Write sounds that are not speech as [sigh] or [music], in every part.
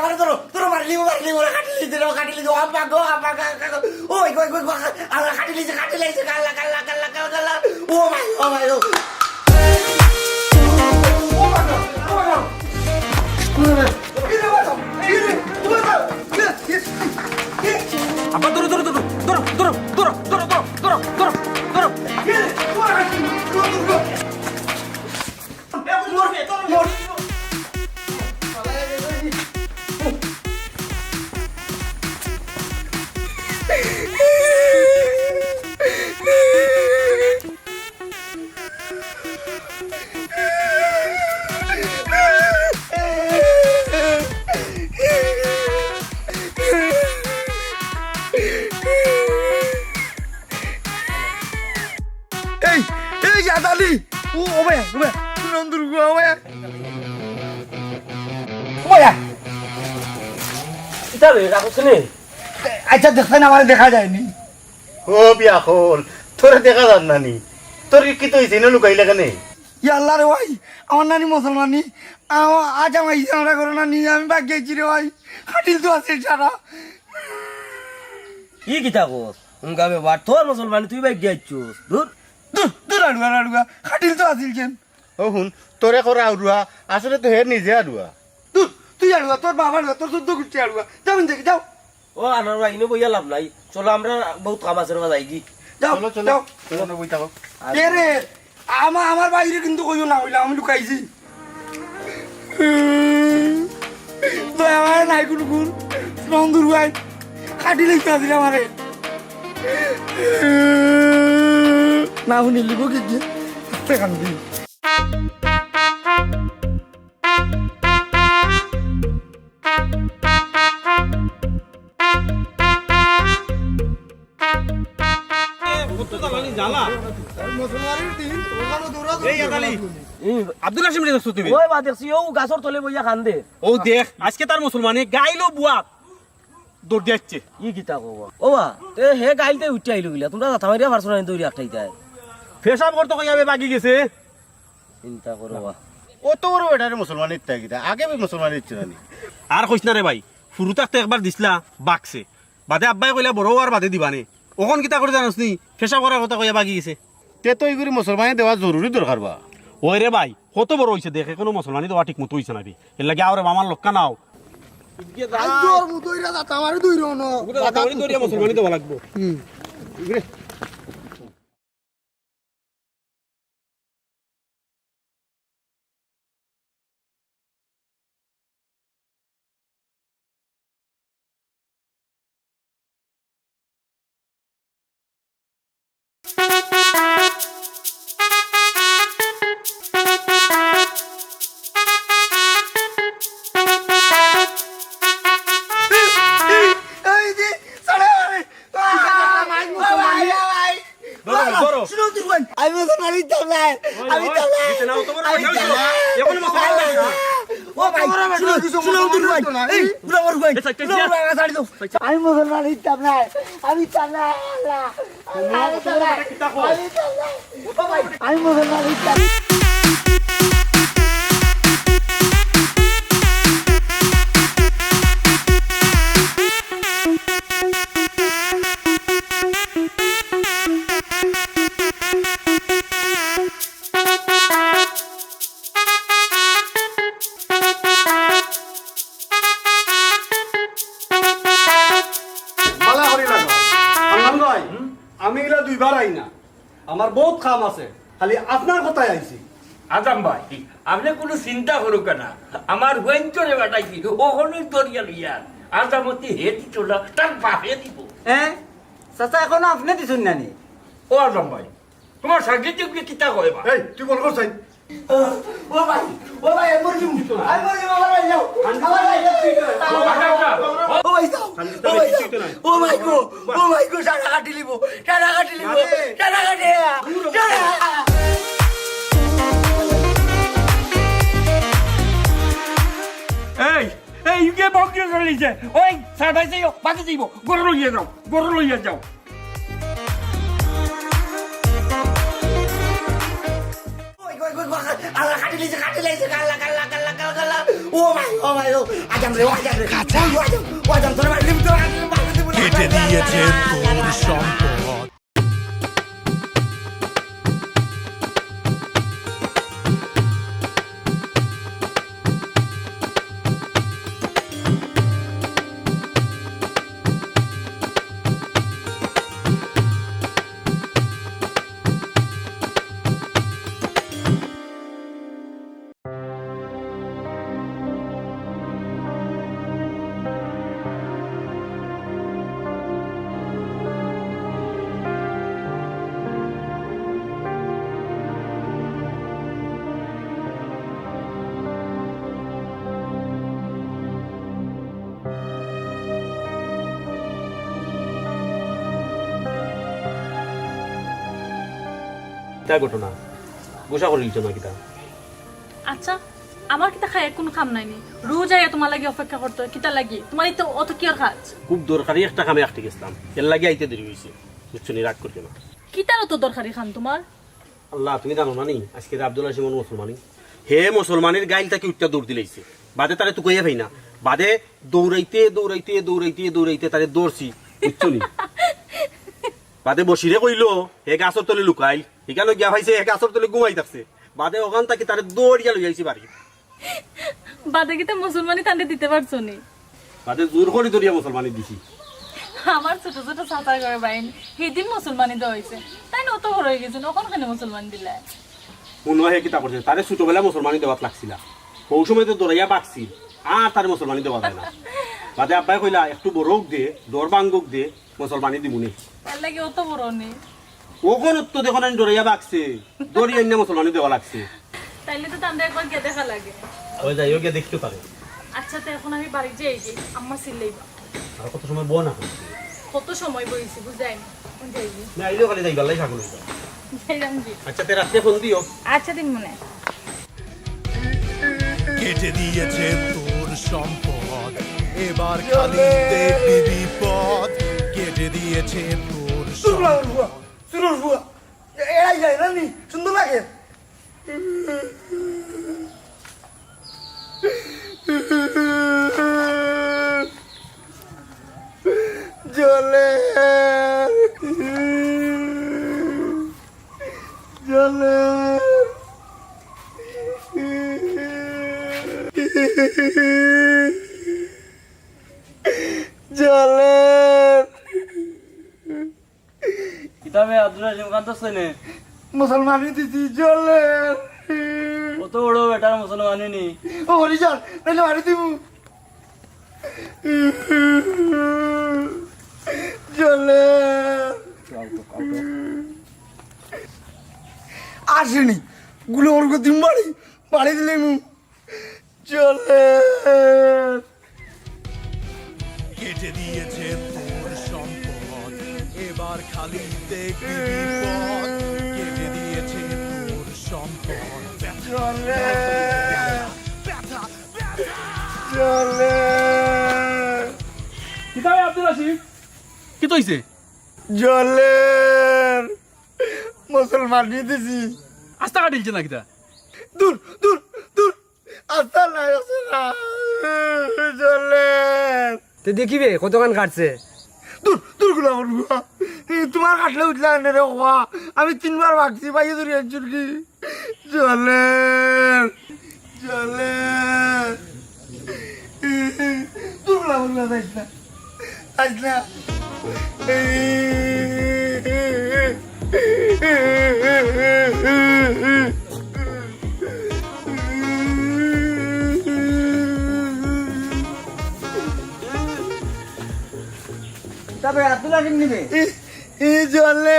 এবারে ধরো ধরো মারলি মারলি ওরা কাটিলি দিল কাটিলি দিল আব্বা গো আব্বা গা গা, গা। ওই কই কই আল্লাহ কাটিলিছে কাটিলাইছে কাল্লা কাল্লা কাল্লা কাল্লা ও মাই ও মাই ও আব্বা ধরো ধরো ধরো ধরো ধরো ধরো ধরো ধরো ধরো নে আচ্ছা দেখছেন আমার দেখা যায়নি। ও বিয়া হল তোরে দেখা যান নানি। তোর কি তো হয়েছে না লুকাইলে কেন ইয়া আল্লাহ রে ভাই আমার নানি মুসলমানি। আজ আমার ইসলামটা করো নানি আমি বাগিয়েছি রে ভাই। হাটিল তো আছে সারা। কি কিতা কর উনকা বেবার তোর মুসলমান তুই বাইক গিয়েছিস দূর দূর দূর আড়ুয়া আড়ুয়া। হাটিল তো আছিল কেন? ও শুন তোরে করা আউরুয়া আসলে তো হে নিজে দূর তুই আড়ুয়া তোর বাবা আড়ুয়া তোর চোদ্দ কুচি আড়ুয়া যাবেন দেখি যাও। ও আনার ভাই ইনো বইয়া লাভ নাই। চলো আমরা বহুত কাম আছে যাই গি যাও চলো চলো। যাও। চলো বই থাকো। কে রে? আমার আমার বাইরে কিন্তু কইও না হইলে আমি লুকাইছি। তো আমার নাই কোনো গুণ। নন্দুর ভাই কাটি লিখতে আসলে আমারে। না শুনি লিখো কি কান্দি আব্দুল হাসিম রে দেখছ তুমি? ওই বা দেখছি ও গাছর তলে বইয়া কান্দে ও দেখ আজকে তার মুসলমানে গাইলো বুয়া। দৌড় দিচ্ছে ই কিতা কব। ও বা তে হে গাইলতে উঠতে আইলো গিলা তোমরা কথা মারিয়া পারছ না দৌড়ি একটাই যায় ফেসাব করতে কইয়াবে বাকি গেছে? চিন্তা করো বা। ও তো বড় বেটারে মুসলমান ইত্যা গিতা আগে বি মুসলমান ইচ্ছে নানি আর কইস না রে ভাই ফুরু থাকতে একবার দিছিলা বাকছে বাদে আব্বাই কইলা বড় আর বাদে দিবানে ওখন কিতা করে জানোস নি ফেসাব করার কথা কইয়া বাকি গেছে। তে তো এইগুলি মুসলমানে দেওয়া জরুরি দরকার বা। ওই রে ভাই কত বড় হয়েছে দেখে কোনো মুসলমানি দেওয়া ঠিক মতো হয়েছে না রে। এর লাগে আওরে মামার লক্কা নাও। তোর মুতইরা দাতা আমারে দইরো না। মুসলমানি দেওয়া লাগবো। আমি মুসলমান ইচ্ছা নাই আমি না আমি মুসলমান ইতাম আপনার আইছি। আজাম ভাই আপনি কোনো চিন্তা করুক না। আমার ওয়েঞ্চরে বাটাইছি ওখানে দরিয়া লইয়া আজামতি হে দিত না তার বাপে দিব। হ্যাঁ চাচা এখনও আপনি দিছুন নানি? ও আজাম ভাই তোমার সাথে তুমি কিতা কয় বা এই তুই কোন করছাই ও ভাই ও ভাই আমি মর যাব আমি মর ভাই যাও। আমার ভাই। যাও। ও ভাই যাও। ও ভাই ও ভাই গো ও ভাই গো সারা কাটি লিবো। সারা কাটি লিবো। সারা কাটি সারা এই এই কে বকিয়ে চলিছে ওই ভাই যাইও বাকি যাইব। গরু লইয়া যাও গরু লইয়া যাও। কেটে দিয়েছে তোর সম্পদ। তা ঘটনা? গোসা করে দিচ্ছ না কিতা। আচ্ছা আমার কিতা খায় কোনো কাম নাইনি রোজ আইয়া তোমার লাগি অপেক্ষা করতে কিতা লাগি। তোমার তো অত কি আর কাজ? খুব দরকারি একটা কামে আটকে গেছিলাম এর লাগে আইতে দেরি হয়েছে বুঝছ নি রাগ করছ না কিতার অত দরকারি খান তোমার আল্লাহ তুমি জানো না নি আজকে আব্দুল্লাহ সিমন মুসলমানি হে মুসলমানের গাইল তাকে উঠটা দৌড় দিলাইছে বাদে তারে তো কইয়া ভাই না বাদে দৌড়াইতে দৌড়াইতে দৌড়াইতে দৌড়াইতে তারে দৌড়ছি বুঝছ নি? বাদে বসিরে কইলো হে গাছর তলে লুকাইল। এখানে গিয়া ভাইছে হে গাছর তলে ঘুমাই থাকছে। বাদে ওখান তাকে তারে দৌড়িয়া লই আইছি বাড়ি বাদে কিতা মুসলমানি তান্ডে দিতে পারছ নি? বাদে জোর করে দৌড়িয়া মুসলমানি দিছি। আমার ছোট ছোট সাঁতার করে বাইন সেদিন মুসলমানি দেওয়া হয়েছে তাই না অত বড় হয়ে গেছে কখন খানে মুসলমান দিলে। মনে হয় কিতা করছে তারে ছোটবেলা মুসলমানি দেওয়াত লাগছিল। ওই সময় তো দৌড়াইয়া বাকছি আর তার মুসলমানি দেওয়া যায় না বাদে আব্বাই কইলা একটু বড় দে দর বাঙ্গুক দে দিবুনি লাগে অত বড় তো বাকছে দৌড়িয়ে এনে মুসলমানি দেওয়া লাগছে। তাইলে তো তান্ডে একবার গিয়ে দেখা লাগে। ওই যাই হোক দেখতে পারে। আচ্ছা তো এখন আমি বাড়ি যাই যে আম্মা সিল্লাইবা আর কত সময় বউ না কত সময় বইছি বুঝাই না। আইলেও খালি যাই গল্লাই থাকুন আচ্ছা তে রাত্রে ফোন দিও। আচ্ছা দিন মনে। কেটে দিয়েছে তোর সম্পদ। এবার খালি দেখবি বিপদ। কেটে দিয়েছে তোর সুরলা ভুয়া উঠবো সুর এরাই যায় না নি? সুন্দর লাগে জলে জলে কিতাবে আব্দুল মুসলমানি দিদি জলে কত বড় বেটার মুসলমানি নি ও হরিজন নাহলে মারি দিব জলে আসেনি। গুলো ওর দিন বাড়ি বাড়ি দিলে মু। জলে কেটে দিয়েছে তোর সম্পদ। এবার খালি দেখবি বিপদ কেটে দিয়েছে তোর সম্পদ জলে ব্যথা ব্যথা জলে কিতাবে আব্দুল আসিফ কি তৈছে জলে মুসলমানি দিছি আস্তা কাটিলছে না কিতা দূর দূর দূর আস্তা নাই আছে না চলে তো দেখিবে কতক্ষণ কাটছে? দূর দূরগুলা করব তোমার কাটলে উঠলে আনে রে হওয়া আমি তিনবার ভাগছি পাইয়ে ধরি একজন কি চলে চলে দূরগুলা করব যাইস না যাইস না তবে আব্দুল আজিম নিবে। জলে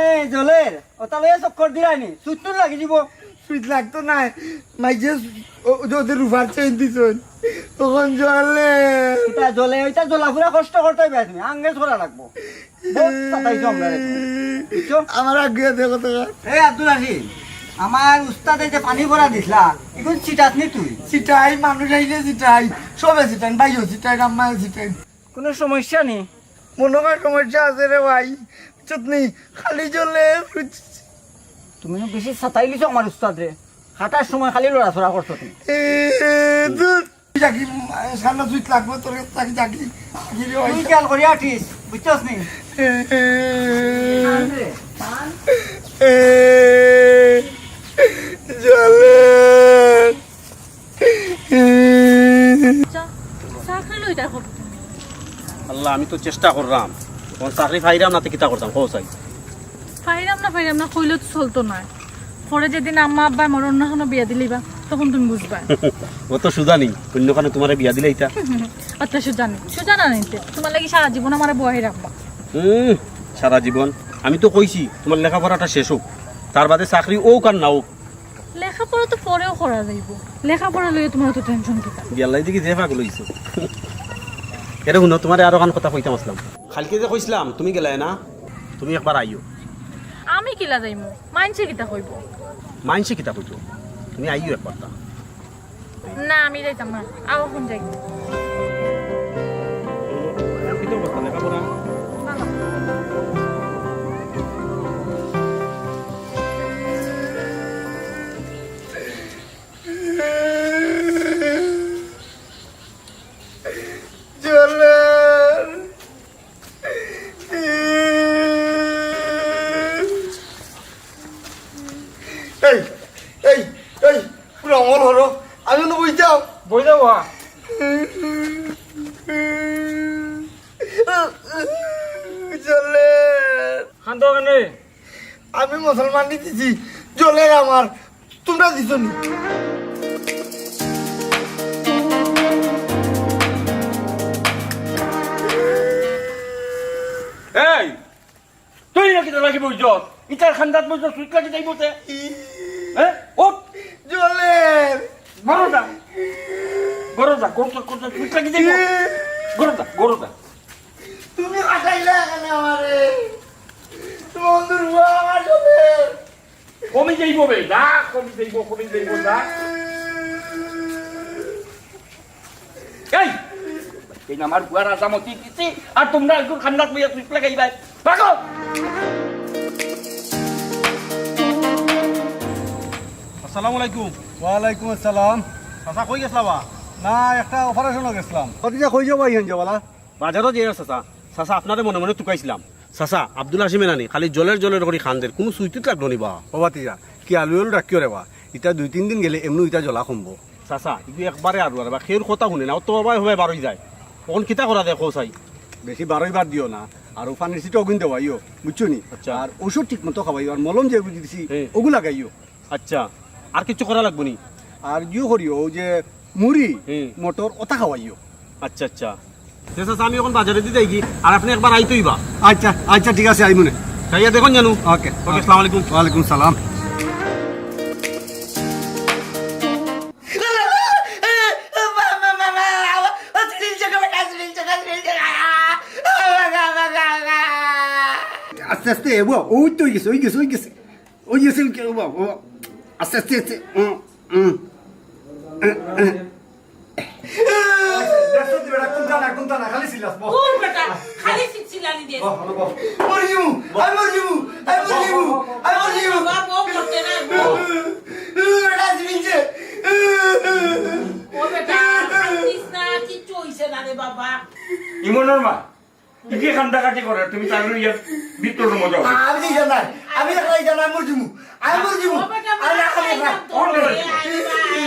এই জলের ও তবে চক্কর দিলানি সুত্তুর লাগি দিব। সুইট লাগতো না মাইজে ওদের রুফার চেঞ্জ দিছ তখন জলে এটা জলে ওইটা জলাফুরা কষ্ট করতে হবে তুমি। আঙ্গেজ করা লাগবো। আমরা আগে দেখো তো এই আব্দুল আজিম আমার উস্তাদে যে পানি ভরা দিছিলা এখন চিটাত নি তুই? সিটাই মানুষ আইলে সিটাই সবে সিটাই ভাইও সিটাই আম্মা সিটাই কোনো সমস্যা নেই। মনে হয় সমস্যা আছে রে ভাই। চুতনি খালি জলে তুমি বেশি সাতাই লিছো আমার উস্তাদ। রে হাঁটার সময় খালি লড়াচড়া করছ তুমি। জাগি সান্না জুইত লাগবো তোর তাকে জাগি তুই খেয়াল করি আঠিস বুঝছস নি? লই দেখো তুমি আল্লাহ আমি তো চেষ্টা করলাম। তখন চাকরি ফাইরাম না কিতা করতাম? কো চাই। ফাইরাম না ফাইরাম না কইলে তো চলতো না পরে যেদিন আম্মা আব্বা আমার অন্য কোনো বিয়া দিলিবা তখন তুমি বুঝবা। [laughs] ও তো সুদা নেই অন্যখানে তোমার বিয়া দিলে এটা [laughs] আচ্ছা সুজানি সুজানা নিতে তোমার লাগি সারা জীবন আমার বহাই রাখবা। হুম সারা জীবন। আমি তো কইছি তোমার লেখাপড়াটা শেষ হোক। তার বাদে চাকরি ও কার না হোক। লেখাপড়া তো পরেও করা যাইব। লেখাপড়া লইয়ে তোমার তো টেনশন কিতা? বিয়াল্লাই দিকে যে ভাগ লইছো এটা শুনো তোমার আরও কান কথা কইতাম আসলাম। খালকে যে কইছিলাম তুমি গেলাই না? তুমি একবার আইও আমি কিলা যাইমু? মাইনছে কিতা কইব? মানসি কিতা কইতো তুমি আইও একবার তা। না আমি যাইতাম না। আও কোন যাই কি তো কথা না এই লাগি বুঝছ ইটার খান্দাত বুঝছ সুইট লাগি যাইব তে হ্যাঁ ও জলের গরদা গরদা কোনটা কোনটা সুইট লাগি যাইব গরদা গরদা তুমি কাটাইলে এখানে আমারে? বন্ধুর বুয়া আমার জলের কমে যাইব বে দা কমে যাইব কমে যাইব দা এই! এই আমার বুয়ার আজামতি দিছি আর তোমরা একটু খান্দাত বইয়া সুইট লাগাইবাই। পাগল! আসসালামু আলাইকুম। ওয়ালাইকুম আসসালাম। চাচা কই গেছলা না একটা অপারেশনও গেছিলাম। কতটা কই যাব ইহান যাবালা? বাজারও যে চাচা। চাচা আপনারে মনে মনে টুকাইছিলাম। চাচা আব্দুল হাসিমে নানি খালি জলের জলের করে খান্দের কোনো সুইটিত লাগল নি বা বাতিজা কি আলু আলু রাখিও রেবা ইটা দুই তিন দিন গেলে এমনি ইটা জ্বলা কমবো চাচা ইগু একবারে আর আর খের কথা শুনে না অত বাবাই হবাই বারই যায়। তখন কিতা করা দেখো চাই। বেশি বারোই বার দিও না আর পানির সিটও অগুন দেওয়া ইও বুঝছ নি? আচ্ছা। আর ওষুধ ঠিক মতো খাবাইও আর মলম যে দিছি হুম। ওগু লাগাইও আচ্ছা। আর কিছু করা লাগবো নি? আর ইও করিও ও যে মুড়ি। মটর ওটা খাওয়াইও। আচ্ছা আচ্ছা। ঠিক আছে আমি এখন বাজারে দিতে যাই আর আপনি একবার আইতেই বা আচ্ছা আচ্ছা ঠিক আছে আই মনে তাইয়া দেখুন জানু। ওকে ওকে আসসালামু আলাইকুম। ওয়ালাইকুম সালাম। আস্তে আস্তে বাবা ওই তো গেছে ওই গেছে ওই গেছে। ওই গেছে আস্তে আস্তে আস্তে উম, উম। দূর বেটা খালি চিল্লানি দিয়ে মরজিমু আই মরজিমু আই মরজিমু আই মরজিমু বাবা বউ করতে না বউ। এটা জিনিসে ও বেটা কান্দিস না কিচ্ছু হইছে না রে ইমনের মা ইকে খান্দা কাটি করে তুমি তার ইয়ে ভিতর মজা আমি জানাই আমি একাই জানাই মরজিমু আই মরজিমু ও বেটা আই না খালি না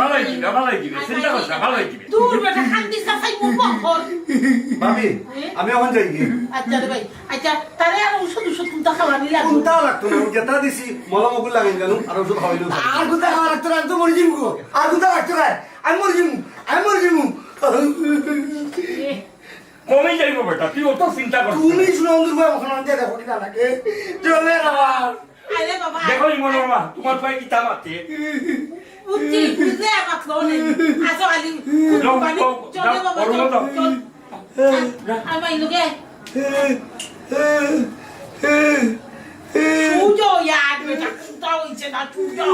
ভালোই দিবে ভালোই দিবে চিন্তা করছ না ভালোই দিবে দূর বেটা ভাবি আমি এখন যাই গিয়ে আচ্ছা রে ভাই আচ্ছা তারে আর ওষুধ ওষুধ কোনটা কোনটা লাগতো না? যেটা দিছি মলম ওগুলো লাগাই জানো আর ওষুধ খাওয়াইলো আর গুতা খাওয়া লাগতো না? আমি তো মরজিমু গো আর গুতা লাগতো না? আমি মরজিমু আমি মরজিমু [laughs] কমে যাইব বেটা তুই অত চিন্তা করছ তুমি শুনে অন্ধুর বয় ওখানে আনতে দেখো কিনা লাগে চলে আমার দেখো ইমনের মা তোমার পায়ে কি তাম আছে বুঝছি বুঝলে আমার ফোনে আসো আলি যাও, পানি চলে বাবা চল আমার ইলোকে চুজো ইয়ার বেটা চুটা হইছে না চুজো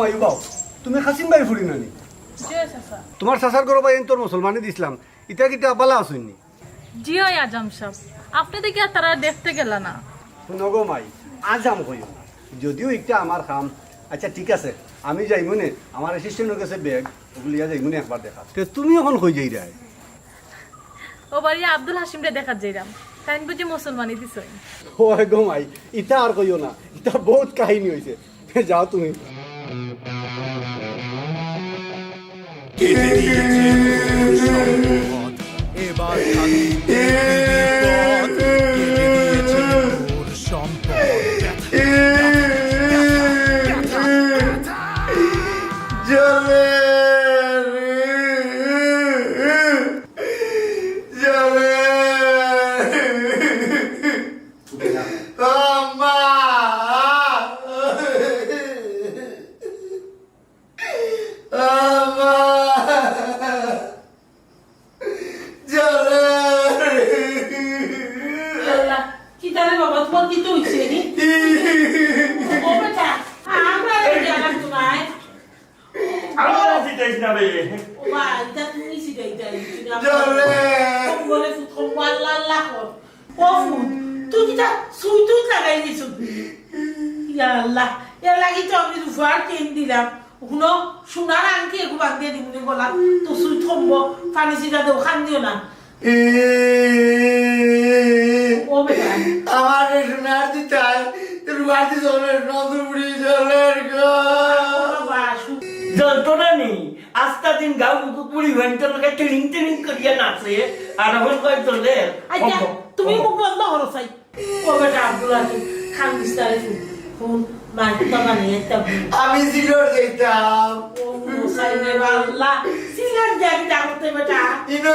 কমাই বাও। তুমি খাসিম বাই ফুরি নানি? তোমার চাচার গরো বাই তোর মুসলমানে দিছিলাম। ইটা কিটা বালা আসুননি জি ওই আজম সাহেব আপনি দেখি তারা দেখতে গেল না? শুনো গো মাই আজ আম কইও। যদিও একটা আমার কাম আচ্ছা ঠিক আছে। আমি যাইমু নে? আমার অ্যাসিস্ট্যান্টের কাছে ব্যাগ ওগুলিয়া যাইমু নে একবার দেখা তো তুমি এখন কই যাই রায় ও বাড়ি আব্দুল হাসিম রে দেখা যাইরাম তাই বুঝি মুসলমানি দিছ। ওই গো মাই ইটা আর কইও না। ইটা বহুত কাহিনী হইছে যাও তুমি। কেটে দিয়েছে তোর সম্পদ এবার খালি দেখবি বিপদ কেটে দিয়েছে তোর সম্পদ জলে জলে আম্মা আম্মা জলে আল্লাহ কি তাহলে বাবা তোমার কি তো হইছে নি ও বেটা আমরা জানাম তোমায় আমার জিতাইস না রে ও বা এটা তুমি সিগাই যাই জলে বলে ফুট আল্লাহ আল্লাহ কর ফুট তুই কিটা সুই তুই লাগাই দিছ? আল্লাহ এর লাগি তো আমি রুফার কেন দিলাম। শুনো সোনার আংটি একু বাদ দিয়ে দিবনি গলাত তো সুই থম্ব পানি সিগা দেও খান দিও না। ও বেটা। আমার সোনার দিতাই তোর বাড়ি চলে নন্দপুরি সু যন্ত্রণা নেই। আস্তা দিন গাও পুরি ভেন্টার লোকে ট্রেনিং ট্রেনিং করিয়া নাচে আর এখন কয় চলে আচ্ছা তুমি মুখ বন্ধ করো চাই ও বেটা আব্দুল হাকিম খান বিস্তারে শুন শুন মাইকটা বানিয়ে আমি সিলোর ও সাইনে বাল্লা। বেটা ইনো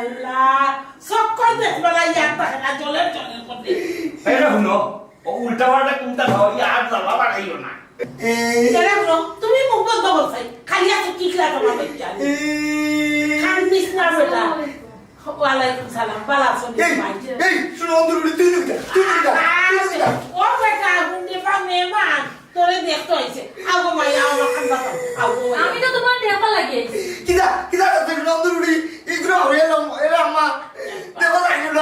আল্লাহ সব কই তাকে না জলের জলের করতে ও উল্টা পাল্টা আর জ্বালা বাড়াইও না। তুমি মুখ বন্ধ করো খালি আছে কি খেলা তোমার খান বিস্তার বেটা। ওয়ালাইকুম সালাম বালা আসুন এই এই শুনো নন্দপুরি তুই নুকিটা তুই নুকিটা তুই নুকিটা ও বেটা হুন্ডে পা মেহমান তোরে দেখতে হয়েছে আগো মাইয়া আমার খান বাতাও। আগো আমি তো তোমার দেখা লাগে। কিদা কিদা তুই নন্দপুরি ইগ্রো হইলাম এরা আমা দেখো লাগল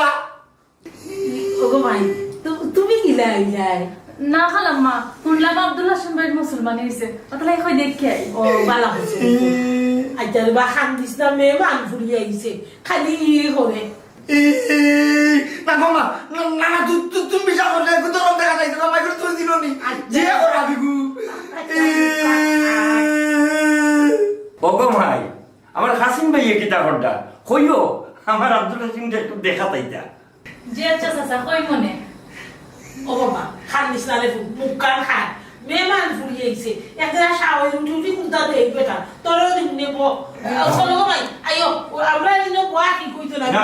ওগো মাই তুমি কি না খালাম মা শুনলাম আব্দুল হাসিম ভাই মুসলমানি হয়েছে তাহলে দেখে আই? ও বালা হয়েছে আইতার বা খান দিস না মেহমান ফুরিয়ে আইছে খালি ই করে না মামা না না তুই তুমি বিশ্বাস করলে তোর দেখা যাইতো না মাইক্রো তুই দিল নি যে করা বিগু ওগো ভাই আমার হাসিম ভাইয়ে কিতা করটা কইও আমার আব্দুল হাসিমটা একটু দেখা তাইতা জি আচ্ছা চাচা কই মনে? ও বাবা খান দিস না রে মুখ কান খান মেহমান ফুরিয়ে আইছে একটা শাওয়ার উঠি উঠি কুন্তা দে বেটা। তোর দিন নেব চলো গো ভাই আইও আমরা দিন বয়া কি কইতো না না।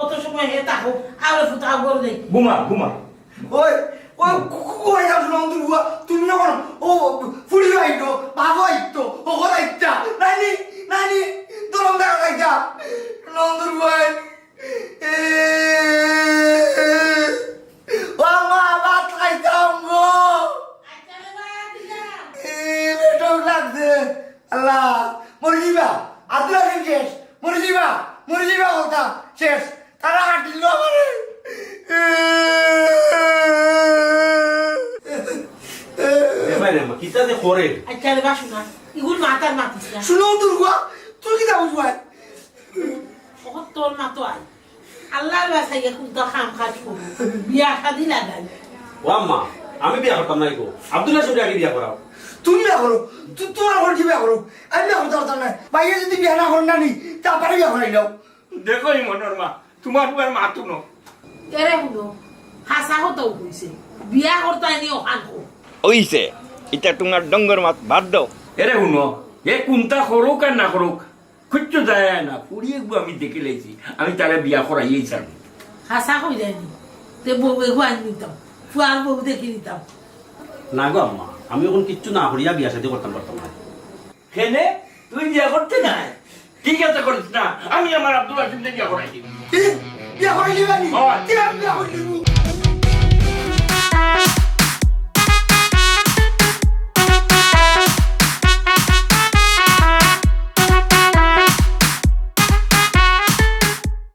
অত সময় হে তাকো আর ফুটা গর দেই। ঘুমা ঘুমা। ওই ওই কই যাও নন্দুর বুয়া তুমি যখন ও ফুড়ি আইতো বাবা আইতো ও কথা আইতা। নানি নানি তোর দেখা যাইতা নন্দুর বুয়া ও মা ভাত খাইতাম গো। লাগছে আল্লাহ মরে যাবা আব্দুল হাকিম শেষ। মরে যাবা মরে যাবা কথা শেষ। তারা হাঁটিল আমারে। কিতা যে করে? আচ্ছা রে বাসু না। ইগুল মাতার মাতিস না। শুনো দুর্গা তুই কি যাব জুয়াই ও তোর মা আই। আল্লাহর বাসাইয়া কুন্তা খাম খাজ বিয়া শাদি লাগাই ও আম্মা আমি বিয়া করতাম না গো। আব্দুল্লাহ সঙ্গে আগে বিয়া করাও। তুমি বিয়া করো। তোর এখন কি বিয়া করো আমি বিয়া করতে পারতাম না ভাইয়া যদি বিয়া না করেন না নি তারপরে বিয়া করাই দাও দেখো মনের মা তোমার বুয়ার মাতু ন। এরে শুনো? হাসা হতো কইছে বিয়া করতে আইনি ওখান ওইছে এটা তোমার ডঙ্গর মাত বাদ দাও। এরে শুনো? এ কোনটা করুক আর না করুক খুঁজতে যায় না গু আমি দেখে লেছি আমি তারা বিয়া করাইয়েই ছাড়ব হাসা কই যায়নি তে বউ এগু আনি নিতাম। ফুয়ার বউ দেখি নিতাম। না গো আম্মা। আমি এখন কিচ্ছু না করিয়া বিয়া শাদি করতাম পারতাম না হেনে তুই বিয়া করতে নাই? ঠিক আছে করিস না? আমি আমার আব্দুল হাসিমকে বিয়া করাই কি? বিয়া করাই দিবানি বিয়া করাই দিবি?